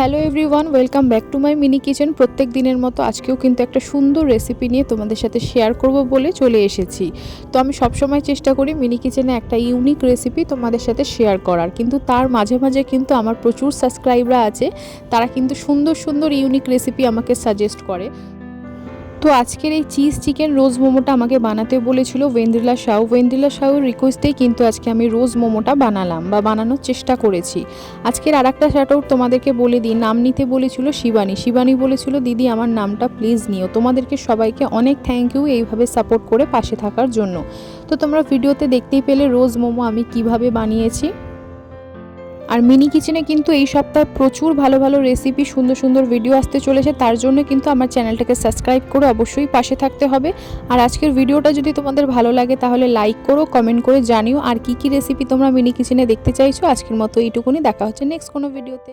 Hello everyone welcome back to my mini kitchen প্রত্যেক দিনের মতো আজকেও কিন্তু একটা সুন্দর রেসিপি নিয়ে তোমাদের সাথে শেয়ার করব বলে চলে এসেছি। তো আমি সবসময় চেষ্টা করি মিনি কিচেনে একটা ইউনিক রেসিপি তোমাদের সাথে শেয়ার করার। কিন্তু তার মাঝে মাঝে কিন্তু আমার প্রচুর সাবস্ক্রাইবরা আছে, তারা কিন্তু সুন্দর সুন্দর ইউনিক রেসিপি আমাকে সাজেস্ট করে। তো আজকের এই চিজ চিকেন রোজ মোমোটা আমাকে বানাতে বলেছিল ওয়েন্দ্রিলা শাউ ওয়েন্দ্রিলা শাহুর রিকোয়েস্টেই কিন্তু আজকে আমি রোজ মোমোটা বানালাম বা বানানোর চেষ্টা করেছি। আজকের আর একটা শাটাউট তোমাদেরকে বলে দিই, নাম নিতে বলেছিল শিবানী। শিবানী বলেছিল, দিদি, আমার নামটা প্লিজ নিও। তোমাদেরকে সবাইকে অনেক থ্যাংক ইউ এইভাবে সাপোর্ট করে পাশে থাকার জন্য। তো তোমরা ভিডিওতে দেখতেই পেলে রোজ মোমো আমি কীভাবে বানিয়েছি। আর মিনি কিচেনে কিন্তু এই সপ্তাহে প্রচুর ভালো ভালো রেসিপি সুন্দর সুন্দর ভিডিও আসতে চলেছে। তার জন্য কিন্তু আমার চ্যানেলটাকে সাবস্ক্রাইব করে অবশ্যই পাশে থাকতে হবে। আর আজকের ভিডিওটা যদি তোমাদের ভালো লাগে তাহলে লাইক করো কমেন্ট করে জানিও। আর কি কি রেসিপি তোমরা মিনি কিচেনে দেখতে চাইছো, আজকের মতো এইটুকুনি। দেখা হচ্ছে নেক্সট কোনো ভিডিওতে